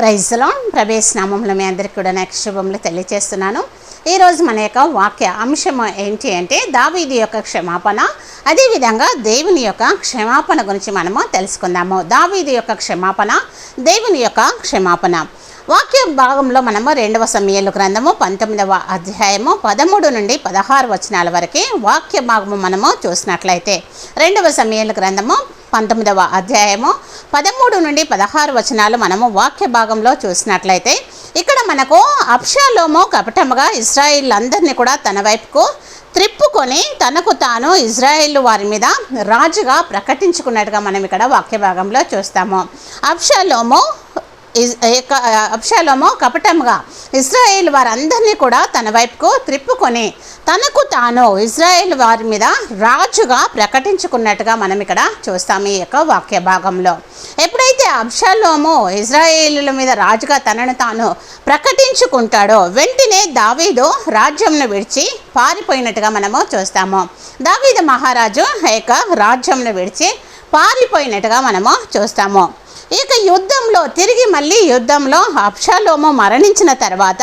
ప్రైజ్లో ప్రవేశనామంలో మీ అందరికీ కూడా నాకు శుభములు తెలియజేస్తున్నాను. ఈరోజు మన యొక్క వాక్య అంశం ఏంటి అంటే దావీది యొక్క క్షమాపణ. అదేవిధంగా దేవుని యొక్క క్షమాపణ గురించి మనము తెలుసుకుందాము. దావీది యొక్క క్షమాపణ దేవుని యొక్క క్షమాపణ. వాక్య భాగంలో మనము రెండవ సమయాలు గ్రంథము పంతొమ్మిదవ అధ్యాయము పదమూడు నుండి పదహారు వచనాల వరకు వాక్య భాగము మనము చూసినట్లయితే రెండవ సమయాల గ్రంథము పంతొమ్మిదవ అధ్యాయము పదమూడు నుండి పదహారు వచనాలు మనము వాక్య భాగంలో చూసినట్లయితే ఇక్కడ మనకు అప్షాలోమో కపటముగా ఇజ్రాయిల్ అందరినీ కూడా తన వైపుకు త్రిప్పుకొని తనకు తాను ఇజ్రాయిల్ వారి మీద రాజుగా ప్రకటించుకున్నట్టుగా మనం ఇక్కడ వాక్య భాగంలో చూస్తాము. అప్షాలోము అప్షాలోము కపటముగా ఇజ్రాయేల్ వారందరినీ కూడా తన వైపుకు త్రిప్పుకొని తనకు తాను ఇజ్రాయేల్ వారి మీద రాజుగా ప్రకటించుకున్నట్టుగా మనం ఇక్కడ చూస్తాము ఈ యొక్క వాక్య భాగంలో. ఎప్పుడైతే అబ్షాలోము ఇజ్రాయేలుల మీద రాజుగా తనను తాను ప్రకటించుకుంటాడో వెంటనే దావీదు రాజ్యంను విడిచి పారిపోయినట్టుగా మనము చూస్తాము. దావీదు మహారాజు యొక్క రాజ్యంను విడిచి పారిపోయినట్టుగా మనము చూస్తాము. ఇక యుద్ధంలో తిరిగి మళ్ళీ యుద్ధంలో అప్షాలోము మరణించిన తర్వాత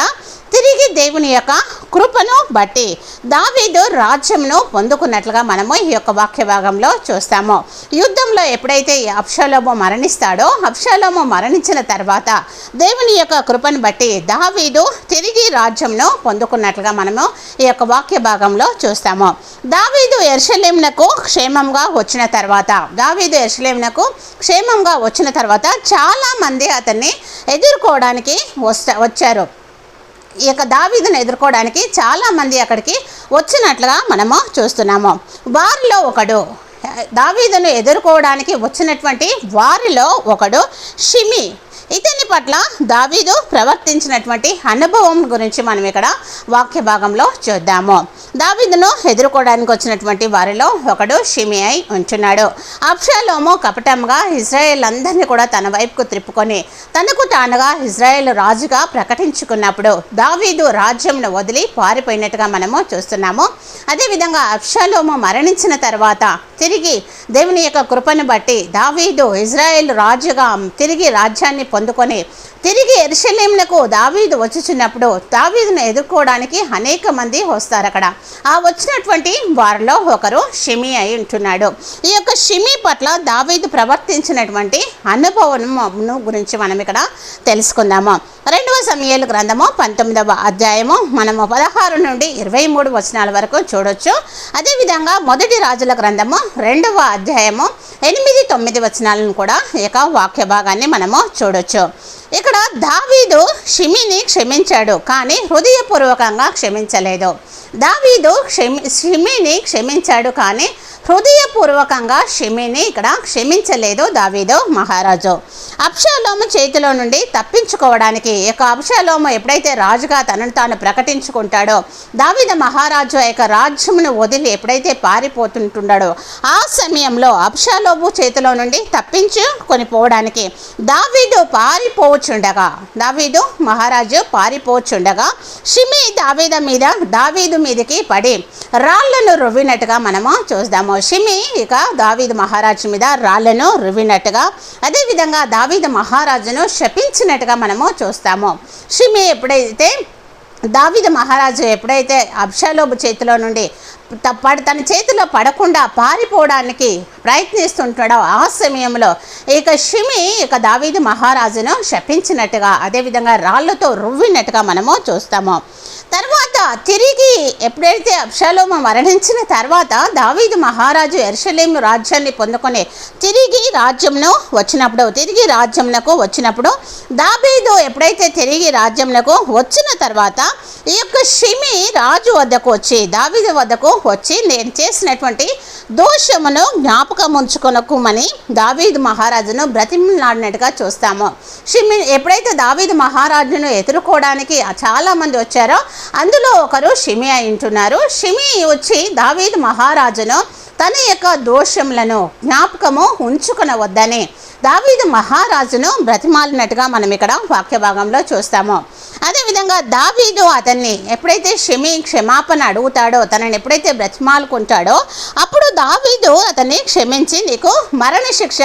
తిరిగి దేవుని యొక్క కృపను బట్టి దావీదు రాజ్యంను పొందుకున్నట్లుగా మనము ఈ యొక్క వాక్య భాగంలో చూస్తాము. యుద్ధంలో ఎప్పుడైతే ఈ మరణిస్తాడో అప్షలోము మరణించిన తర్వాత దేవుని యొక్క కృపను బట్టి దావీదు తిరిగి రాజ్యంను పొందుకున్నట్లుగా మనము ఈ యొక్క వాక్య భాగంలో చూస్తాము. దావీదు ఎర్షలేమునకు క్షేమంగా వచ్చిన తర్వాత దావీదు ఎర్షలేమునకు క్షేమంగా వచ్చిన తర్వాత చాలామంది అతన్ని ఎదుర్కోవడానికి వస్తా వచ్చారు. ఈ యొక్క దావీదును ఎదుర్కోవడానికి చాలామంది అక్కడికి వచ్చినట్లుగా మనము చూస్తున్నాము. వారిలో ఒకడు దావీదును ఎదుర్కోవడానికి వచ్చినటువంటి వారిలో ఒకడు షిమి. ఇతని పట్ల దావీదు ప్రవర్తించినటువంటి అనుభవం గురించి మనం ఇక్కడ వాక్య భాగంలో చూద్దాము. దావీదును ఎదుర్కోవడానికి వచ్చినటువంటి వారిలో ఒకడు షిమి అయి ఉంచున్నాడు అప్షాలోము కపటంగా ఇజ్రాయేల్ అందరినీ కూడా తన వైపుకు త్రిప్పుకొని తనకు తానుగా ఇజ్రాయేల్ రాజుగా ప్రకటించుకున్నప్పుడు దావీదు రాజ్యంను వదిలి పారిపోయినట్టుగా మనము చూస్తున్నాము. అదేవిధంగా అప్షాలోము మరణించిన తర్వాత తిరిగి దేవుని యొక్క కృపను బట్టి దావీదు ఇజ్రాయెల్ రాజుగా తిరిగి రాజ్యాన్ని పొందుకొని తిరిగి ఎరుషలేంనకు దావీదు వచ్చుచున్నప్పుడు దావీదును ఎదుర్కోవడానికి అనేక మంది వస్తారు అక్కడ. ఆ వచ్చినటువంటి వారిలో ఒకరు షిమి అయి ఉంటున్నాడు. ఈ యొక్క షిమి పట్ల దావీదు ప్రవర్తించినటువంటి అనుభవం గురించి మనం ఇక్కడ తెలుసుకుందాము. రెండవ సమయాలు గ్రంథము పంతొమ్మిదవ అధ్యాయము మనము పదహారు నుండి ఇరవై మూడు వచనాల వరకు చూడొచ్చు. అదేవిధంగా మొదటి రాజుల గ్రంథము రెండవ అధ్యాయము ఎనిమిది తొమ్మిది వచనాలను కూడా ఈ యొక్క వాక్య భాగాన్ని మనము చూడొచ్చు. ఇక్కడ దావీదు షిమిని క్షమించాడు కానీ హృదయపూర్వకంగా క్షమించలేదు. దావీదు క్షమి షిమిని క్షమించాడు కానీ హృదయపూర్వకంగా షిమిని ఇక్కడ క్షమించలేదు దావీదు మహారాజు. అప్షాలోము చేతిలో నుండి తప్పించుకోవడానికి యొక్క అప్షాలోము ఎప్పుడైతే రాజుగా తనను తాను ప్రకటించుకుంటాడో దావీద మహారాజు యొక్క రాజ్యమును వదిలి ఎప్పుడైతే పారిపోతుంటున్నాడో ఆ సమయంలో అప్షాలోము చేతిలో నుండి తప్పించుకొని పోవడానికి దావీదు పారిపోచుండగా దావీదు మహారాజు పారిపోచుండగా. షిమి దావీద మీద దావీదు మీదకి పడి రాళ్ళను రువ్వినట్టుగా మనము చూద్దాము షిమి ఇక దావీదు మహారాజు మీద రాళ్ళను రువ్వినట్టుగా అదేవిధంగా దావీదు మహారాజును శపించినట్టుగా మనము చూస్తాము. షిమి ఎప్పుడైతే దావిద మహారాజు ఎప్పుడైతే అబ్షాలోబు చేతిలో నుండి త- పడ తన చేతిలో పడకుండా పారిపోవడానికి ప్రయత్నిస్తుంటాడో ఆ సమయంలో ఇక షిమి ఇక దావీది మహారాజును శపించినట్టుగా అదేవిధంగా రాళ్ళతో రువ్వినట్టుగా మనము చూస్తాము. తర్వాత తిరిగి ఎప్పుడైతే అబ్షాలోము మరణించిన తర్వాత దావీదు మహారాజు ఎర్షలేము రాజ్యాన్ని పొందుకొని తిరిగి రాజ్యంను వచ్చినప్పుడు తిరిగి రాజ్యంనకు వచ్చినప్పుడు దావీదు ఎప్పుడైతే తిరిగి రాజ్యంనకు వచ్చిన తర్వాత ఈ యొక్క షిమి రాజు వద్దకు వచ్చి దావీదు వద్దకు వచ్చి నేను చేసినటువంటి దోషమును జ్ఞాపకం ఉంచుకొనకుమని దావీదు మహారాజును బ్రతిమలాడినట్టుగా చూస్తాము. షిమి ఎప్పుడైతే దావీదు మహారాజును ఎదుర్కోవడానికి చాలామంది వచ్చారో అందులో ఒకరు షిమి అయి ఉంటున్నారు షిమి వచ్చి దావీదు మహారాజును తన యొక్క దోషములను జ్ఞాపకము ఉంచుకునవద్దని దావీదు మహారాజును బ్రతిమాలినట్టుగా మనం ఇక్కడ వాక్య భాగంలో చూస్తాము. అదేవిధంగా దావీదు అతన్ని ఎప్పుడైతే క్షమి క్షమాపణ అడుగుతాడో తనని ఎప్పుడైతే బ్రతిమాలుకుంటాడో అప్పుడు దావీదు అతన్ని క్షమించి నీకు మరణశిక్ష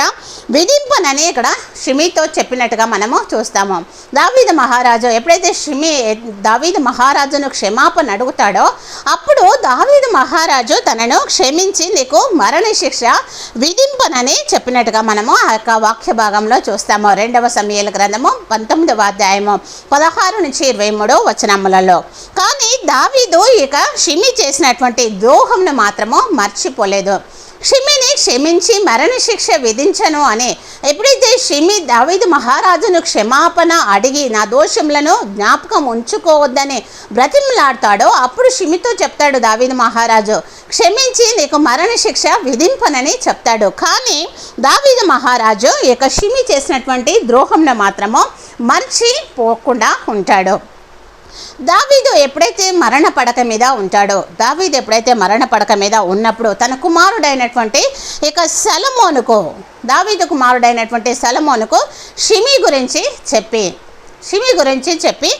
విధింపనని ఇక్కడ షిమితో చెప్పినట్టుగా మనము చూస్తాము. దావీదు మహారాజు ఎప్పుడైతే షిమి దావీదు మహారాజును క్షమాపణ అడుగుతాడో అప్పుడు దావీదు మహారాజు తనను క్షమించి నీకు మరణ శిక్ష విధింపనని చెప్పినట్టుగా మనము ఆ యొక్క వాక్య భాగంలో చూస్తాము. రెండవ సమయాల గ్రంథము పంతొమ్మిదవ అధ్యాయము పదహారు నుంచి ఇరవై మూడో వచనములలో. కానీ దావీదు ఇక షిమి చేసినటువంటి ద్రోహంను మాత్రము మర్చిపోలేదు. షిమిని క్షమించి మరణశిక్ష విధించను అని. ఎప్పుడైతే షిమి దావీదు మహారాజును క్షమాపణ అడిగి నా దోషములను జ్ఞాపకం ఉంచుకోవద్దని బ్రతిమలాడతాడో అప్పుడు షిమితో చెప్తాడు దావీదు మహారాజు. క్షమించి నీకు మరణశిక్ష విధింపనని చెప్తాడు. కానీ దావీదు మహారాజు ఇక షిమి చేసినటువంటి ద్రోహంను మాత్రము మర్చిపోకుండా ఉంటాడు. దావీదు ఎప్పుడైతే మరణ పడక మీద ఉంటాడో దావీదు ఎప్పుడైతే మరణ పడక మీద ఉన్నప్పుడు తన కుమారుడైనటువంటి ఇక సలమోనుకు దావీదు కుమారుడైనటువంటి సలమోనుకు షిమి గురించి చెప్పి షిమి గురించి చెప్పి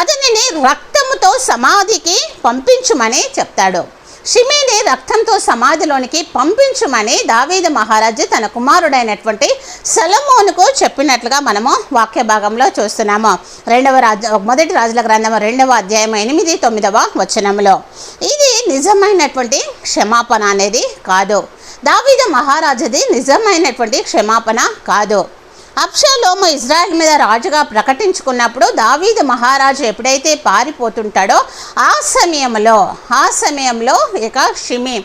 అతనిని రక్తముతో సమాధికి పంపించుమని చెప్తాడు. షిమిని రక్తంతో సమాధిలోనికి పంపించుమని దావీద మహారాజు తన కుమారుడైనటువంటి సలమోనుకు చెప్పినట్లుగా మనము వాక్య భాగంలో చూస్తున్నాము. రెండవ రాజు మొదటి రాజుల గ్రంథము రెండవ అధ్యాయం ఎనిమిది తొమ్మిదవ వచనంలో ఇది నిజమైనటువంటి క్షమాపణ అనేది కాదు. దావీద మహారాజుది నిజమైనటువంటి క్షమాపణ కాదు. అప్షాలోము ఇజ్రాయెల్ మీద రాజుగా ప్రకటించుకున్నప్పుడు దావీదు మహారాజు ఎప్పుడైతే పారిపోతుంటాడో ఆ సమయంలో ఆ సమయంలో ఇక షిమి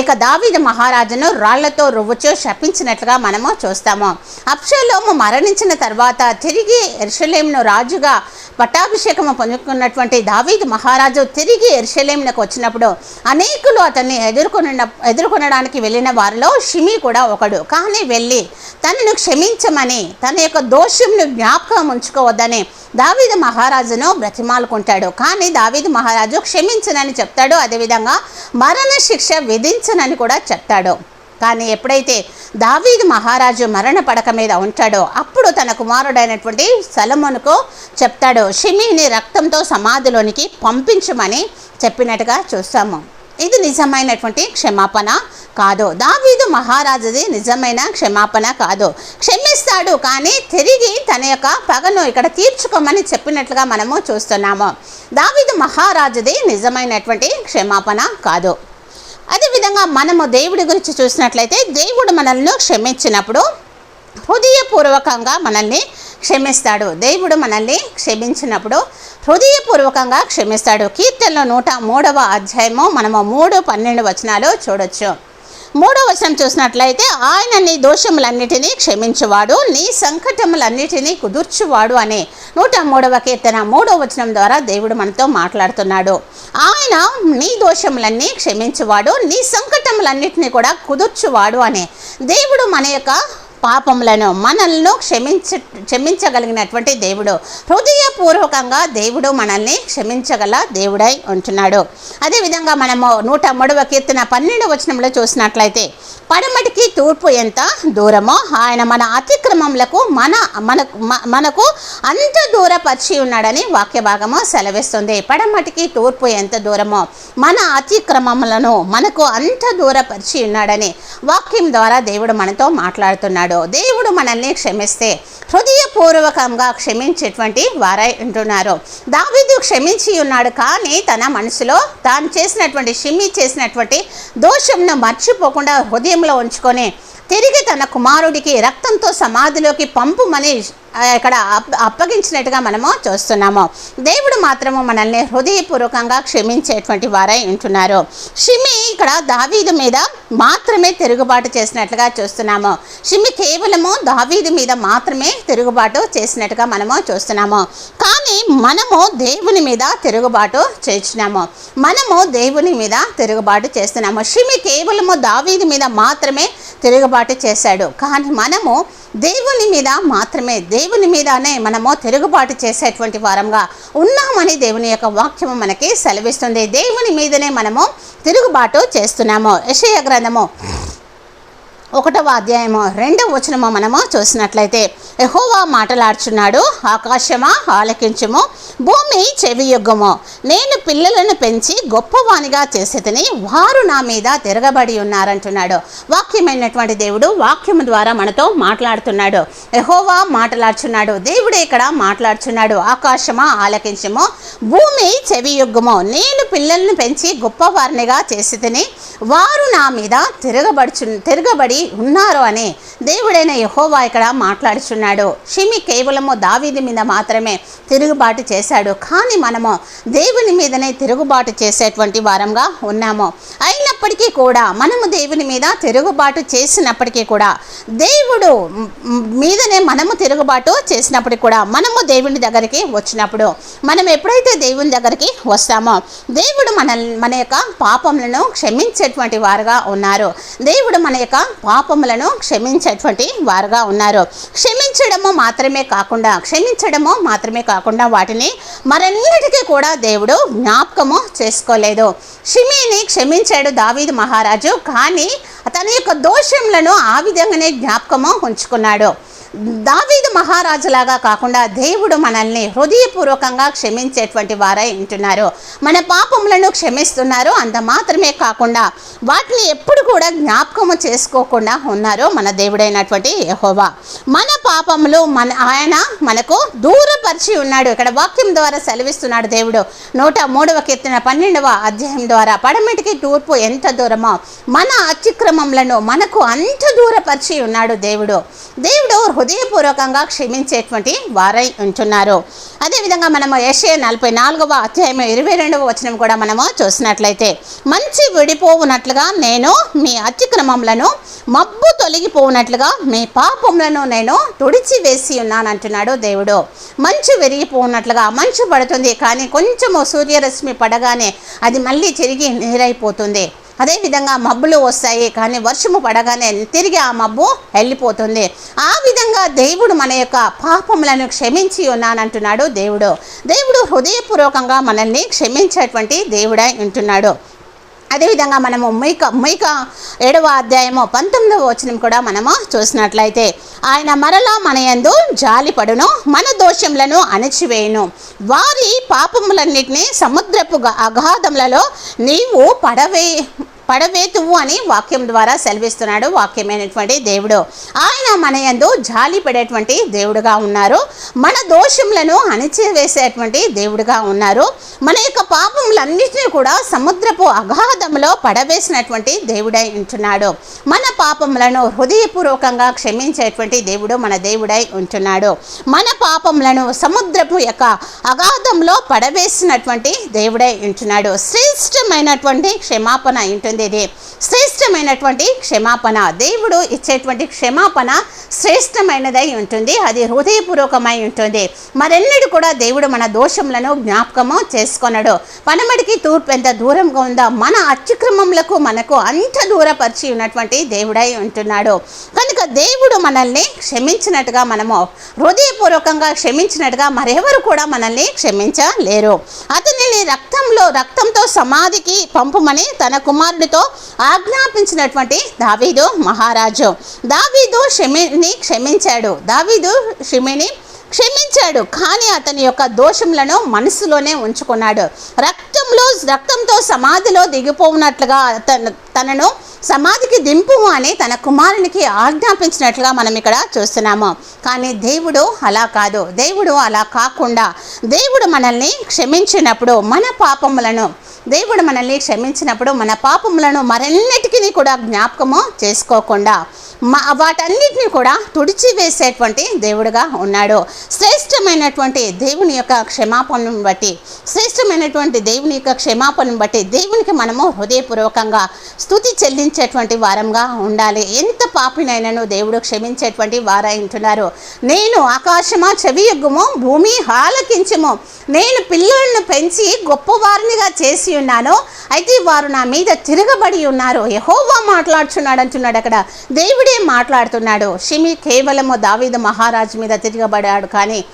ఇక దావీదు మహారాజును రాళ్ళతో రువ్వుచు శపించినట్లుగా మనము చూస్తాము. అప్షలోము మరణించిన తర్వాత తిరిగి ఎర్షలేంను రాజుగా పట్టాభిషేకము పొందుకున్నటువంటి దావీదు మహారాజు తిరిగి ఎర్షలేంలకు వచ్చినప్పుడు అనేకులు అతన్ని ఎదుర్కొన ఎదుర్కొనడానికి వెళ్ళిన వారిలో షిమి కూడా ఒకడు. కానీ వెళ్ళి తనను క్షమించమని తన యొక్క దోషంను జ్ఞాపకం ఉంచుకోవద్దని దావీదు మహారాజును బ్రతిమాలుకుంటాడు. కానీ దావీదు మహారాజు క్షమించనని చెప్తాడు. అదేవిధంగా మరణ శిక్ష విధించనని కూడా చెప్తాడు. కానీ ఎప్పుడైతే దావీదు మహారాజు మరణ పడక మీద ఉంటాడో అప్పుడు తన కుమారుడైనటువంటి సలమునుకు చెప్తాడు షిమీని రక్తంతో సమాధిలోనికి పంపించమని చెప్పినట్టుగా చూస్తాము. ఇది నిజమైనటువంటి క్షమాపణ కాదు. దావీదు మహారాజుది నిజమైన క్షమాపణ కాదు. క్షమిస్తాడు కానీ తిరిగి తన యొక్క పగను ఇక్కడ తీర్చుకోమని చెప్పినట్లుగా మనము చూస్తున్నాము. దావీదు మహారాజుది నిజమైనటువంటి క్షమాపణ కాదు. అదేవిధంగా మనము దేవుడి గురించి చూసినట్లయితే దేవుడు మనల్ని క్షమించినప్పుడు హృదయపూర్వకంగా మనల్ని క్షమిస్తాడు. దేవుడు మనల్ని క్షమించినప్పుడు హృదయపూర్వకంగా క్షమిస్తాడు. కీర్తనలో నూట మూడవ అధ్యాయము మనము మూడు పన్నెండు వచనాలు చూడొచ్చు. మూడో వచనం చూసినట్లయితే ఆయన నీ దోషములన్నిటినీ క్షమించువాడు నీ సంకటములన్నిటినీ కుదుర్చువాడు అనే నూట మూడవ కీర్తన మూడో వచనం ద్వారా దేవుడు మనతో మాట్లాడుతున్నాడు. ఆయన నీ దోషములన్నీ క్షమించువాడు నీ సంకటములన్నిటినీ కూడా కుదుర్చువాడు అనే దేవుడు మన యొక్క పాపములను మనల్ని క్షమించ క్షమించగలిగినటువంటి దేవుడు. హృదయపూర్వకంగా దేవుడు మనల్ని క్షమించగల దేవుడై ఉంటున్నాడు. అదేవిధంగా మనము నూట మూడవ కీర్తన పన్నెండు వచనంలో చూసినట్లయితే పడమటికి తూర్పు ఎంత దూరమో ఆయన మన అతిక్రమములకు మన మనకు మనకు అంత దూరపరిచి ఉన్నాడని వాక్య భాగము సెలవిస్తుంది. పడమటికి తూర్పు ఎంత దూరమో మన అతిక్రమములను మనకు అంత దూరపరిచి ఉన్నాడని వాక్యం ద్వారా దేవుడు మనతో మాట్లాడుతున్నాడు. దేవుడు మనల్ని క్షమిస్తే హృదయపూర్వకంగా క్షమించేటువంటి వారై ఉంటున్నారు. దావీదు క్షమించి ఉన్నాడు కానీ తన మనసులో తాను చేసినటువంటి షిమ్మి చేసినటువంటి దోషంను మర్చిపోకుండా హృదయంలో ఉంచుకొని తిరిగి తన కుమారుడికి రక్తంతో సమాధిలోకి పంపుమని ఇక్కడ అప్- అప్పగించినట్టుగా మనము చూస్తున్నాము. దేవుడు మాత్రము మనల్ని హృదయపూర్వకంగా క్షమించేటువంటి వారై ఉంటున్నారు. షిమి ఇక్కడ దావీదు మీద మాత్రమే తిరుగుబాటు చేసినట్లుగా చూస్తున్నాము. షిమి కేవలము దావీదు మీద మాత్రమే తిరుగుబాటు చేసినట్టుగా మనము చూస్తున్నాము. కానీ మనము దేవుని మీద తిరుగుబాటు చేసినాము. మనము దేవుని మీద తిరుగుబాటు చేస్తున్నాము. షిమి కేవలము దావీదు మీద మాత్రమే తిరుగుబాటు చేశాడు. కానీ మనము దేవుని మీద మాత్రమే దేవుని మీదనే మనము తిరుగుబాటు చేసేటువంటి వారంగా ఉన్నామని దేవుని యొక్క వాక్యము మనకి సెలవిస్తుంది. దేవుని మీదనే మనము తిరుగుబాటు చేస్తున్నాము. యశయ గ్రంథము ఒకటవ అధ్యాయము రెండవ వచనము మనము చూసినట్లయితే ఎహోవా మాటలాడుచున్నాడు ఆకాశమా ఆలకించుము భూమి చెవియుగ్గము. నేను పిల్లలను పెంచి గొప్పవానిగా చేసేదని వారు నా మీద తిరగబడి ఉన్నారంటున్నాడు. వాక్యమైనటువంటి దేవుడు వాక్యము ద్వారా మనతో మాట్లాడుతున్నాడు. ఎహోవా మాట్లాడుచున్నాడు దేవుడే ఇక్కడ మాట్లాడుచున్నాడు ఆకాశమా ఆలకించము భూమి చెవియుగ్గము. నేను పిల్లలను పెంచి గొప్పవారినిగా చేసేదని వారు నా మీద తిరగబడుచు తిరగబడి ఉన్నారు అని దేవుడైన యహోవా ఇక్కడ మాట్లాడుచున్నాడు. షిమి కేవలము దావీది మీద మాత్రమే తిరుగుబాటు చేశాడు. కానీ మనము దేవుని మీదనే తిరుగుబాటు చేసేటువంటి వారంగా ఉన్నాము. అయినప్పటికీ కూడా మనము దేవుని మీద తిరుగుబాటు చేసినప్పటికీ కూడా దేవుడు మీదనే మనము తిరుగుబాటు చేసినప్పటికీ కూడా మనము దేవుని దగ్గరికి వచ్చినప్పుడు మనం ఎప్పుడైతే దేవుని దగ్గరికి వస్తామో దేవుడు మన మన యొక్క పాపములను క్షమించేటువంటి వారుగా ఉన్నారు. దేవుడు మన యొక్క పాపములను క్షమించేటువంటి వారుగా ఉన్నారు. క్షమించడము మాత్రమే కాకుండా క్షమించడము మాత్రమే కాకుండా వాటిని మరన్నిటికీ కూడా దేవుడు జ్ఞాపకము చేసుకోలేదు. షిమీని క్షమించాడు దావీదు మహారాజు కానీ తన యొక్క దోషములను ఆ విధంగానే జ్ఞాపకము ఉంచుకున్నాడు. దావీదు మహారాజులాగా కాకుండా దేవుడు మనల్ని హృదయపూర్వకంగా క్షమించేటువంటి వారై ఉంటున్నారు. మన పాపములను క్షమిస్తున్నారు. అంత మాత్రమే కాకుండా వాటిని ఎప్పుడు కూడా జ్ఞాపకము చేసుకోకుండా ఉన్నారు మన దేవుడైనటువంటి యహోవా. మన పాపములు మన ఆయన మనకు దూరపరిచి ఉన్నాడు. ఇక్కడ వాక్యం ద్వారా సెలవిస్తున్నాడు దేవుడు. నూట మూడవ కీర్తన పన్నెండవ అధ్యాయం ద్వారా పడమటికి తూర్పు ఎంత దూరమో మన అతిక్రమములను మనకు అంత దూరపరిచి ఉన్నాడు దేవుడు. దేవుడు హృదయపూర్వకంగా క్షమించేటువంటి వారై ఉంటున్నారు. అదేవిధంగా మనము ఏషే నలభై నాలుగవ అధ్యాయం ఇరవై రెండవ వచనం కూడా మనము చూసినట్లయితే మంచి విడిపోవునట్లుగా నేను మీ అతిక్రమములను మబ్బు తొలగిపోవునట్లుగా మీ పాపములను నేను తుడిచి వేసి ఉన్నాను అంటున్నాడు దేవుడు. మంచు విరిగిపోవునట్లుగా మంచు పడుతుంది కానీ కొంచెము సూర్యరశ్మి పడగానే అది మళ్ళీ తిరిగి నీరైపోతుంది. అదేవిధంగా మబ్బులు వస్తాయి కానీ వర్షము పడగానే తిరిగి ఆ మబ్బు వెళ్ళిపోతుంది. ఆ విధంగా దేవుడు మన యొక్క పాపములను క్షమించి ఉన్నానంటున్నాడు దేవుడు. దేవుడు హృదయపూర్వకంగా మనల్ని క్షమించేటువంటి దేవుడై ఉంటున్నాడు. అదేవిధంగా మనము మైక మైక ఏడవ అధ్యాయము పంతొమ్మిదవ వచనం కూడా మనము చూసినట్లయితే ఆయన మరలా మన యందు జాలిపడును మన దోషములను అణచివేయును. వారి పాపములన్నిటినీ సముద్రపు అగాధములలో నీవు పడవే పడవేతువు అని వాక్యం ద్వారా సెలవిస్తున్నాడు వాక్యమైనటువంటి దేవుడు. ఆయన మన యందు జాలి పడేటువంటి దేవుడుగా ఉన్నారు. మన దోషములను అణిచివేసేటువంటి దేవుడుగా ఉన్నారు. మన యొక్క పాపములన్నింటినీ కూడా సముద్రపు అగాధంలో పడవేసినటువంటి దేవుడై ఉంటున్నాడు. మన పాపములను హృదయపూర్వకంగా క్షమించేటువంటి దేవుడు మన దేవుడై ఉంటున్నాడు. మన పాపములను సముద్రపు యొక్క అగాధంలో పడవేసినటువంటి దేవుడై ఉంటున్నాడు. శ్రేష్టమైనటువంటి క్షమాపణ ఉంటుంది చెందేది. శ్రేష్టమైనటువంటి క్షమాపణ. దేవుడు ఇచ్చేటువంటి క్షమాపణ శ్రేష్టమైనదై ఉంటుంది. అది హృదయపూర్వకమై ఉంటుంది. మరెన్నడూ కూడా దేవుడు మన దోషములను జ్ఞాపకము చేసుకొనడు. పనమడికి తూర్పు ఎంత దూరంగా ఉందో మన అత్యుక్రమములకు మనకు అంత దూరపరిచి ఉన్నటువంటి దేవుడై ఉంటున్నాడు. కనుక దేవుడు మనల్ని క్షమించినట్టుగా మనము హృదయపూర్వకంగా క్షమించినట్టుగా మరెవరు కూడా మనల్ని క్షమించలేరు. అతనిని రక్తంలో రక్తంతో సమాధికి పంపమని తన కుమారుడితో ఆజ్ఞాపించినటువంటి దావీదు మహారాజు. దావీదు షమిని క్షమించాడు. దావీదు షిమిని క్షమించాడు. కానీ అతని యొక్క దోషములను మనసులోనే ఉంచుకున్నాడు. రక్త రక్తంతో సమాధిలో దిగిపోవునట్లుగా తన తనను సమాధికి దింపు అని తన కుమారునికి ఆజ్ఞాపించినట్లుగా మనం ఇక్కడ చూస్తున్నాము. కానీ దేవుడు అలా కాదు. దేవుడు అలా కాకుండా దేవుడు మనల్ని క్షమించినప్పుడు మన పాపములను దేవుడు మనల్ని క్షమించినప్పుడు మన పాపములను మరెన్నిటికీ కూడా జ్ఞాపకము చేసుకోకుండా మా వాటన్నిటిని కూడా తుడిచివేసేటువంటి దేవుడుగా ఉన్నాడు. శ్రేష్టమైనటువంటి దేవుని యొక్క క్షమాపణను బట్టి శ్రేష్టమైనటువంటి దేవుని యొక్క క్షమాపణను బట్టి దేవునికి మనము హృదయపూర్వకంగా స్థుతి చెల్లించేటువంటి వారంగా ఉండాలి. ఎంత పాపినైనను దేవుడు క్షమించేటువంటి వారై ఉంటున్నారు. నేను ఆకాశమా చెవియొగ్గుము భూమి ఆలకించము నేను పిల్లలను పెంచి గొప్పవారినిగా చేసి ఉన్నాను అయితే వారు నా మీద తిరగబడి ఉన్నారు. యహోవా మాట్లాడుచున్నాడు అంటున్నాడు అక్కడ. దేవుడు మాట్లాడుతున్నాడు. షిమి కేవలము దావీదు మహారాజు మీద తిరగబడాడు కానీ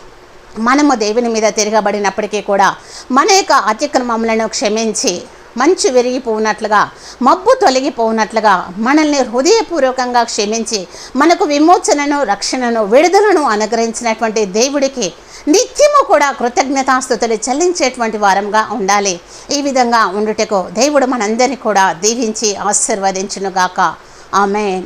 మనము దేవుని మీద తిరగబడినప్పటికీ కూడా మన యొక్క అతిక్రమములను క్షమించి మంచు విరిగిపోనట్లుగా మబ్బు తొలగిపోనట్లుగా మనల్ని హృదయపూర్వకంగా క్షమించి మనకు విమోచనను రక్షణను విడుదలను అనుగ్రహించినటువంటి దేవుడికి నిత్యము కూడా కృతజ్ఞతాస్థుతులు చెల్లించేటువంటి వారంగా ఉండాలి. ఈ విధంగా ఉండుటకు దేవుడు మనందరినీ కూడా దీవించి ఆశీర్వదించునుగాక. ఆమెన్.